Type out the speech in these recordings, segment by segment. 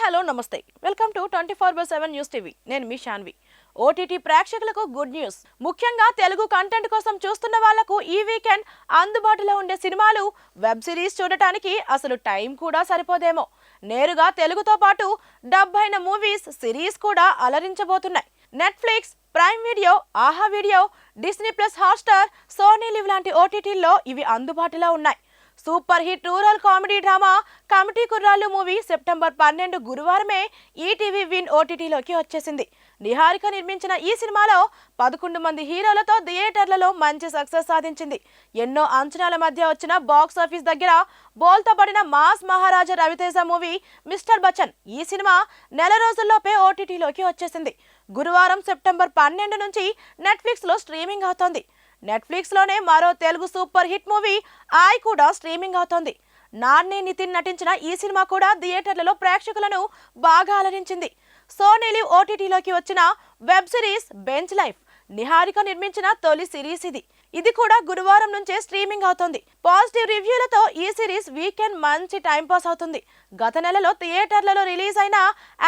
Hello నమస్తే. Welcome to twenty four by seven news TV. నేను మీ షాన్వి ఓటీటీ ప్రేక్షకులకు గుడ్ న్యూస్. ముఖ్యంగా తెలుగు కంటెంట్ కోసం చూస్తున్న వాళ్ళకు ఈ వీకెండ్ అందుబాటులో ఉండే సినిమాలు వెబ్ సిరీస్ చూడటానికి అసలు టైం కూడా సరిపోదేమో. నేరుగా తెలుగుతో పాటు డబ్ అయిన మూవీస్ సిరీస్ కూడా అలరించబోతున్నాయి. Netflix Prime Video Aha video Disney plus Hotstar Sony LIV లాంటి ఓటీటీల్లో ఇవి అందుబాటులో ఉన్నాయి. Super hit rural comedy drama committee Kurrollu movie September పన్నెండు గురువారమే ఈటీవీ విన్ ఓటీటీలోకి వచ్చేసింది. నిహారిక నిర్మించిన ఈ సినిమాలో పదకొండు మంది హీరోలతో థియేటర్లలో మంచి సక్సెస్ సాధించింది. ఎన్నో అంచనాల మధ్య వచ్చిన బాక్స్ ఆఫీస్ దగ్గర బోల్తో పడిన mass Maharaja Ravi Teja movie Mister Bachchan ఈ సినిమా నెల రోజుల్లోపే ఓటీటీలోకి వచ్చేసింది. గురువారం సెప్టెంబర్ పన్నెండు నుంచి నెట్ఫ్లిక్స్లో స్ట్రీమింగ్ అవుతోంది. నెట్ఫ్లిక్స్లోనే మరో తెలుగు సూపర్ హిట్ మూవీ ఆయ్ కూడా స్ట్రీమింగ్ అవుతోంది. నాన్ని నితిన్ నటించిన ఈ సినిమా కూడా థియేటర్లలో ప్రేక్షకులను బాగా అలరించింది. సోనీ ఓటీటీలోకి వచ్చిన web series bench life Niharika నిర్మించిన తొలి సిరీస్ ఇది. ఇది కూడా గురువారం నుంచే స్ట్రీమింగ్ అవుతుంది. పాజిటివ్ రివ్యూలతో ఈ సిరీస్ వీకెండ్ మంచి టైం పాస్ అవుతుంది. గత నెలలో థియేటర్లలో రిలీజ్ అయిన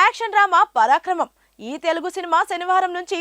యాక్షన్ డ్రామా పరాక్రమం. ఈ తెలుగు సినిమా శనివారం నుంచి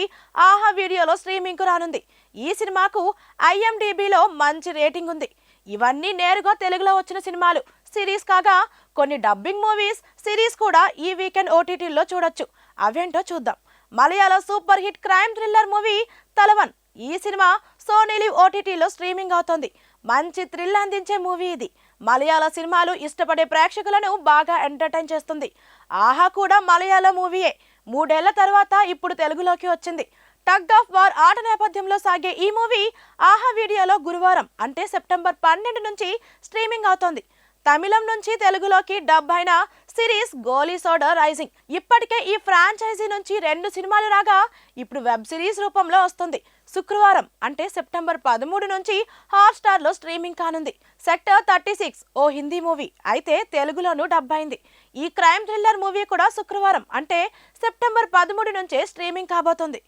ఆహా వీడియోలో స్ట్రీమింగ్కు రానుంది. ఈ సినిమాకు ఐఎండిబిలో మంచి రేటింగ్ ఉంది. ఇవన్నీ నేరుగా తెలుగులో వచ్చిన సినిమాలు. సిరీస్ కాగా కొన్ని డబ్బింగ్ మూవీస్ సిరీస్ కూడా ఈ వీకెండ్ ఓటీటీల్లో చూడొచ్చు. అవేంటో చూద్దాం. Malayalam super hit crime thriller movie Thalavan. ఈ సినిమా సోనీ లివ్ ఓటీటీలో స్ట్రీమింగ్ అవుతోంది. మంచి థ్రిల్ అందించే మూవీ ఇది. మలయాళ సినిమాలు ఇష్టపడే ప్రేక్షకులను బాగా ఎంటర్టైన్ చేస్తుంది. ఆహా కూడా మలయాళ మూవీయే. మూడేళ్ళ తర్వాత ఇప్పుడు తెలుగులోకి వచ్చింది. టగ్ ఆఫ్ వార్ ఆట నేపథ్యంలో సాగే ఈ మూవీ ఆహా వీడియోలో గురువారం అంటే సెప్టెంబర్ పన్నెండు నుంచి స్ట్రీమింగ్ అవుతోంది. తమిళం నుంచి తెలుగులోకి డబ్ అయిన సిరీస్ గోలీ సోడా రైజింగ్. ఇప్పటికే ఈ ఫ్రాంచైజీ నుంచి రెండు సినిమాలు రాగా ఇప్పుడు వెబ్ సిరీస్ రూపంలో వస్తుంది. శుక్రవారం అంటే సెప్టెంబర్ పదమూడు నుంచి హాట్స్టార్లో స్ట్రీమింగ్ కానుంది. సెక్టర్ థర్టీ సిక్స్ ఓ హిందీ మూవీ అయితే తెలుగులోనూ డబ్ అయింది. ఈ క్రైమ్ థ్రిల్లర్ మూవీ కూడా శుక్రవారం అంటే సెప్టెంబర్ పదమూడు నుంచే స్ట్రీమింగ్ కాబోతోంది.